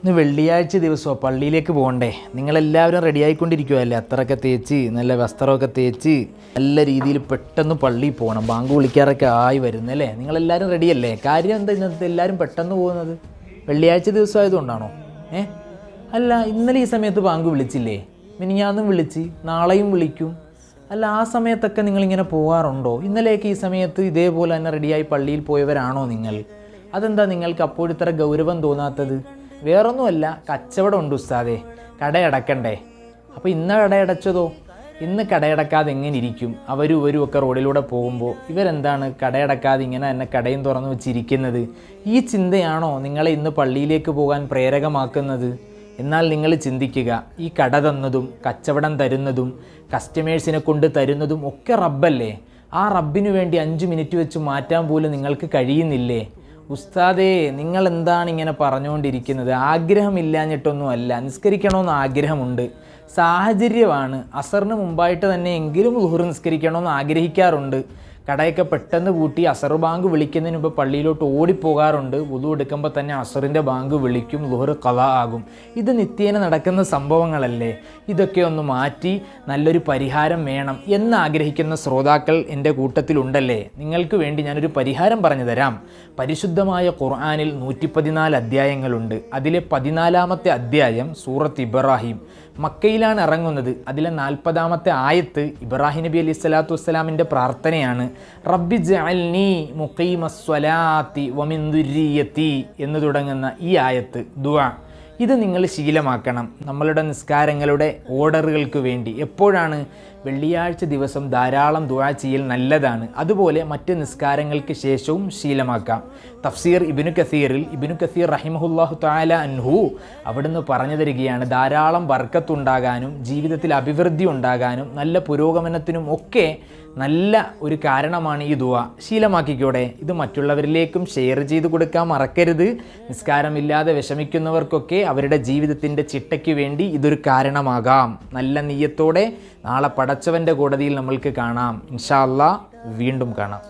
ഇന്ന് വെള്ളിയാഴ്ച ദിവസമോ പള്ളിയിലേക്ക് പോകണ്ടേ? നിങ്ങളെല്ലാവരും റെഡി ആയിക്കൊണ്ടിരിക്കുമല്ലേ അത്രയൊക്കെ തേച്ച് നല്ല വസ്ത്രമൊക്കെ തേച്ച് നല്ല രീതിയിൽ പെട്ടെന്ന് പള്ളിയിൽ പോകണം. ബാങ്ക് വിളിക്കാറൊക്കെ ആയി വരുന്നല്ലേ? നിങ്ങളെല്ലാവരും റെഡിയല്ലേ കാര്യം എന്താ ഇന്നത്തെ എല്ലാവരും പെട്ടെന്ന് പോകുന്നത്? വെള്ളിയാഴ്ച ദിവസമായതുകൊണ്ടാണോ ഏ? അല്ല ഇന്നലെ ഈ സമയത്ത് ബാങ്ക് വിളിച്ചില്ലേ? മിനിഞ്ഞാന്നും വിളിച്ച് നാളെയും വിളിക്കും. അല്ല ആ സമയത്തൊക്കെ നിങ്ങളിങ്ങനെ പോകാറുണ്ടോ? ഇന്നലെയൊക്കെ ഈ സമയത്ത് ഇതേപോലെ തന്നെ റെഡിയായി പള്ളിയിൽ പോയവരാണോ നിങ്ങൾ? അതെന്താ നിങ്ങൾക്ക് അപ്പോഴിത്ര ഗൗരവം തോന്നാത്തത്? വേറൊന്നുമല്ല കച്ചവടം ഉണ്ട് ഉസ്താദേ കടയടക്കണ്ടേ അപ്പോൾ ഇന്ന് കടയടച്ചതോ ഇന്ന് കടയടക്കാതെ എങ്ങനെ ഇരിക്കും? അവരും ഇവരും ഒക്കെ റോഡിലൂടെ പോകുമ്പോൾ ഇവരെന്താണ് കടയടക്കാതെ ഇങ്ങനെ തന്നെ കടയും തുറന്നു വെച്ചിരിക്കുന്നത്? ഈ ചിന്തയാണോ നിങ്ങളെ ഇന്ന് പള്ളിയിലേക്ക് പോകാൻ പ്രേരകമാക്കുന്നത്? എന്നാൽ നിങ്ങൾ ചിന്തിക്കുക ഈ കട തന്നതും കച്ചവടം തരുന്നതും കസ്റ്റമേഴ്സിനെ കൊണ്ട് തരുന്നതും ഒക്കെ റബ്ബല്ലേ? ആ റബ്ബിനു വേണ്ടി അഞ്ച് മിനിറ്റ് വെച്ച് മാറ്റാൻ പോലും നിങ്ങൾക്ക് കഴിയുന്നില്ലേ? ഉസ്താദേ നിങ്ങൾ എന്താണ് ഇങ്ങനെ പറഞ്ഞുകൊണ്ടിരിക്കുന്നത്? ആഗ്രഹമില്ലാഞ്ഞിട്ടൊന്നും അല്ല നിസ്കരിക്കണമെന്ന് ആഗ്രഹമുണ്ട്. സാഹചര്യമാണ്. അസറിന് മുമ്പായിട്ട് തന്നെ എങ്കിലും ലുഹർ നിസ്കരിക്കണമെന്ന് ആഗ്രഹിക്കാറുണ്ട്. കടയൊക്കെ പെട്ടെന്ന് പൂട്ടി അസർ ബാങ്ക് വിളിക്കുന്നതിന് മുമ്പ് പള്ളിയിലോട്ട് ഓടിപ്പോകാറുണ്ട്. വുതു എടുക്കുമ്പോൾ തന്നെ അസറിന്റെ ബാങ്ക് വിളിക്കും ലുഹർ കഥ ആകും. ഇത് നിത്യേന നടക്കുന്ന സംഭവങ്ങളല്ലേ? ഇതൊക്കെ ഒന്ന് മാറ്റി നല്ലൊരു പരിഹാരം വേണം എന്ന് ആഗ്രഹിക്കുന്ന ശ്രോതാക്കൾ എന്റെ കൂട്ടത്തിലുണ്ടല്ലേ? നിങ്ങൾക്ക് വേണ്ടി ഞാനൊരു പരിഹാരം പറഞ്ഞു തരാം. പരിശുദ്ധമായ ഖുർആാനിൽ നൂറ്റി പതിനാല് അധ്യായങ്ങളുണ്ട്. അതിലെ പതിനാലാമത്തെ അധ്യായം സൂറത്ത് ഇബ്രാഹിം. മക്കയിലാണ് ഇറങ്ങുന്നത്. അതിലെ നാൽപ്പതാമത്തെ ആയത്ത് ഇബ്രാഹിം നബി അലി സ്വലാത്തു വസ്സലാമിന്റെ പ്രാർത്ഥനയാണ്. റബ്ബി ജഅൽനി മുഖീമസ്വലാത്തി വമിന്ദുരിയത്തി എന്ന് തുടങ്ങുന്ന ഈ ആയത്ത് ദുആ. ഇത് നിങ്ങൾ ശീലമാക്കണം. നമ്മളുടെ നിസ്കാരങ്ങളുടെ ഓർഡറുകൾക്ക് വേണ്ടി. എപ്പോഴാണ്? വെള്ളിയാഴ്ച ദിവസം ധാരാളം ദുആ ചെയ്യൽ നല്ലതാണ്. അതുപോലെ മറ്റ് നിസ്കാരങ്ങൾക്ക് ശേഷവും ശീലമാക്കാം. തഫ്സീർ ഇബിനു കസീറിൽ ഇബിനു കസീർ റഹിമഹുല്ലാഹു താല അൻഹു അവിടുന്ന് പറഞ്ഞു തരികയാണ് ധാരാളം വർക്കത്തുണ്ടാകാനും ജീവിതത്തിൽ അഭിവൃദ്ധി ഉണ്ടാകാനും നല്ല പുരോഗമനത്തിനും ഒക്കെ നല്ല ഒരു കാരണമാണ് ഈ ദുവ ശീലമാക്കിക്കൂടെ. ഇത് മറ്റുള്ളവരിലേക്കും ഷെയർ ചെയ്ത് കൊടുക്കാൻ മറക്കരുത്. നിസ്കാരമില്ലാതെ വിഷമിക്കുന്നവർക്കൊക്കെ അവരുടെ ജീവിതത്തിന്റെ ചിട്ടയ്ക്ക് വേണ്ടി ഇതൊരു കാരണമാകാം. നല്ല നീയത്തോടെ നാളെ പടച്ചവന്റെ കോടതിയിൽ നമ്മൾക്ക് കാണാം. ഇൻഷാല്ല വീണ്ടും കാണാം.